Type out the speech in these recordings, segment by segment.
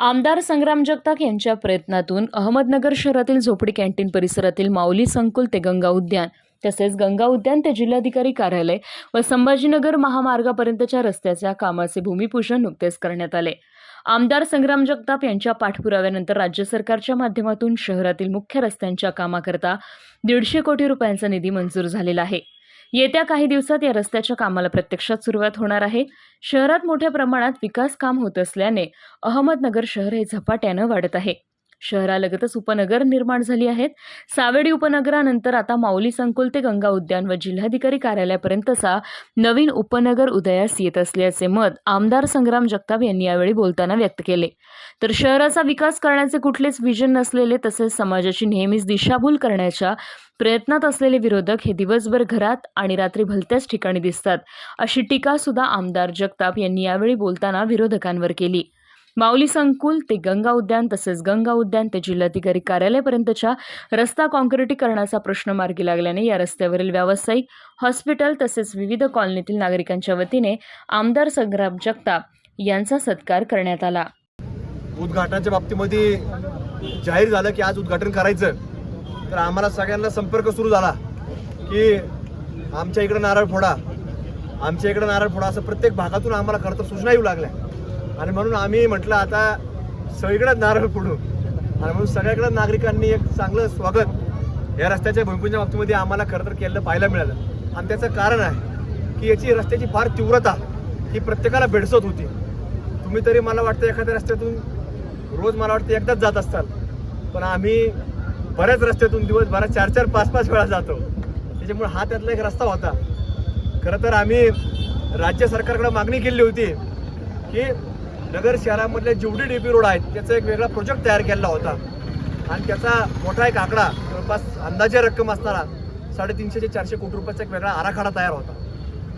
आमदार संग्राम जगताप यांच्या प्रयत्नातून अहमदनगर शहरातील झोपडी कॅन्टीन परिसरातील माऊली संकुल ते गंगा उद्यान तसेच गंगा उद्यान ते जिल्हाधिकारी कार्यालय व संभाजीनगर महामार्गापर्यंतच्या रस्त्याच्या कामाचे भूमिपूजन नुकतेच करण्यात आले. आमदार संग्राम जगताप यांच्या पाठपुराव्यानंतर राज्य सरकारच्या माध्यमातून शहरातील मुख्य रस्त्यांच्या कामाकरता दीडशे कोटी रुपयांचा निधी मंजूर झालेला आहे. येत्या काही दिवसात या रस्त्याच्या कामाला प्रत्यक्षात सुरुवात होणार आहे. शहरात मोठ्या प्रमाणात विकास काम होत असल्याने अहमदनगर शहर हे झपाट्यानं वाढत आहे. शहरालगतच उपनगर निर्माण झाली आहेत. सावेडी उपनगरानंतर आता माऊली संकुल ते गंगा उद्यान व जिल्हाधिकारी कार्यालयापर्यंतचा नवीन उपनगर उदयास येत असल्याचे मत आमदार संग्राम जगताप यांनी यावेळी बोलताना व्यक्त केले. तर शहराचा विकास करण्याचे कुठलेच विजन नसलेले तसेच समाजाची नेहमीच दिशाभूल करण्याच्या प्रयत्नात असलेले विरोधक हे दिवसभर घरात आणि रात्री भलत्याच ठिकाणी दिसतात अशी टीका सुद्धा आमदार जगताप यांनी यावेळी बोलताना विरोधकांवर केली. माऊली संकुल ते गंगा उद्यान तसेच गंगा उद्यान ते जिल्हाधिकारी कार्यालयापर्यंतच्या रस्ता काँक्रिटीकरणाचा प्रश्न मार्गी लागल्याने या रस्त्यावरील व्यावसायिक हॉस्पिटल तसेच विविध कॉलनीतील नागरिकांच्या वतीने आमदार संग्राम जगताप यांचा सत्कार करण्यात आला. उद्घाटनाच्या बाबतीमध्ये जाहीर झालं की आज उद्घाटन करायचं. तर आम्हाला सगळ्यांना संपर्क सुरू झाला की आमच्या इकडं नारळ फोडा. आमच्या इकडं नारळ फोडा असं प्रत्येक भागातून आम्हाला खरं तर सूचना येऊ लागल्या. आणि म्हणून आम्ही म्हटलं आता सगळीकडे नारळ फोडू आणि म्हणून सगळ्याकडे नागरिकांनी एक चांगलं स्वागत या रस्त्याच्या भूमिपूजनाच्या बाबतीमध्ये आम्हाला खरं तर केलं पाहायला मिळालं. आणि त्याचं कारण आहे की याची रस्त्याची फार तीव्रता ही प्रत्येकाला भेडसत होती. तुम्ही तरी मला वाटतं एखाद्या रस्त्यातून रोज मला वाटतं एकदाच जात असताल. पण आम्ही बऱ्याच रस्त्यातून दिवसभरात चार चार पाच पाच वेळा जातो. त्याच्यामुळे हा त्यातला एक रस्ता होता. खरं तर आम्ही राज्य सरकारकडे मागणी केली होती की नगर शहरामधले जेवढे डीपी रोड आहेत त्याचा एक वेगळा प्रोजेक्ट तयार केलेला होता. आणि त्याचा मोठा एक आकडा जवळपास अंदाजे रक्कम असणारा साडेतीनशे ते चारशे कोटी रुपयाचा एक वेगळा आराखडा तयार होता.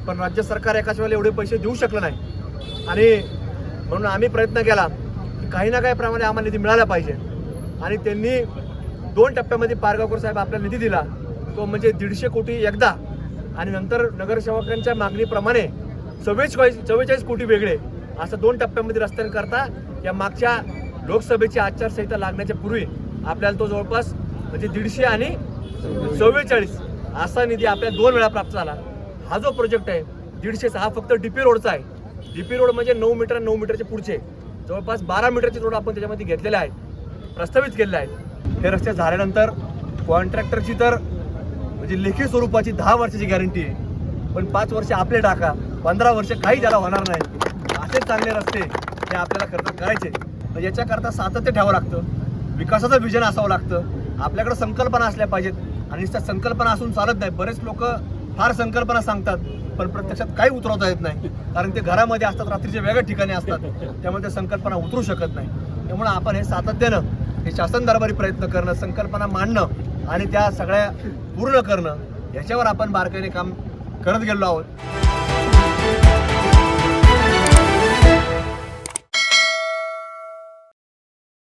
पण राज्य सरकार एकाच वेळेला एवढे पैसे देऊ शकलं नाही. आणि म्हणून आम्ही प्रयत्न केला की काही ना काही प्रमाणे आम्हाला निधी मिळाला पाहिजे. आणि त्यांनी दोन टप्प्यामध्ये पारगावकर साहेब आपल्याला निधी दिला. तो म्हणजे दीडशे कोटी एकदा. आणि नंतर नगरसेवकांच्या मागणीप्रमाणे चव्वेचाळीस चव्वेचाळीस कोटी वेगळे. असं दोन टप्प्यामध्ये रस्त्यांकरता या मागच्या लोकसभेची आचारसंहिता लागण्याच्या पूर्वी आपल्याला तो जवळपास म्हणजे दीडशे आणि चव्वेचाळीस असा निधी आपल्याला दोन वेळा प्राप्त झाला. हा जो प्रोजेक्ट आहे दीडशेचा हा फक्त डीपी रोडचा आहे. डीपी रोड म्हणजे नऊ मीटर नऊ मीटरचे पुढचे. जवळपास बारा मीटरचे रोड आपण त्याच्यामध्ये घेतलेले आहेत प्रस्तावित केलेले आहेत. हे रस्ते झाल्यानंतर कॉन्ट्रॅक्टरची तर म्हणजे लेखी स्वरूपाची दहा वर्षाची गॅरंटी आहे. पण पाच वर्ष आपले टाका पंधरा वर्ष काही त्याला होणार नाही. असे चांगले रस्ते हे आपल्याला खरं करायचे तर याच्याकरता सातत्य ठेवावं लागतं. विकासाचं विजन असावं लागतं. आपल्याकडे संकल्पना असल्या पाहिजेत. आणि त्या संकल्पना असून चालत नाही. बरेच लोक फार संकल्पना सांगतात पण प्रत्यक्षात काही उतरवता येत नाही. कारण ते घरामध्ये असतात रात्रीच्या वेगळ्या ठिकाणी असतात. त्यामुळे त्या संकल्पना उतरू शकत नाही. त्यामुळे आपण हे सातत्यानं हे शासन दरबारी प्रयत्न करणं संकल्पना मांडणं आणि त्या सगळ्या पूर्ण करणं याच्यावर आपण बारकाईने काम करत गेलो आहोत.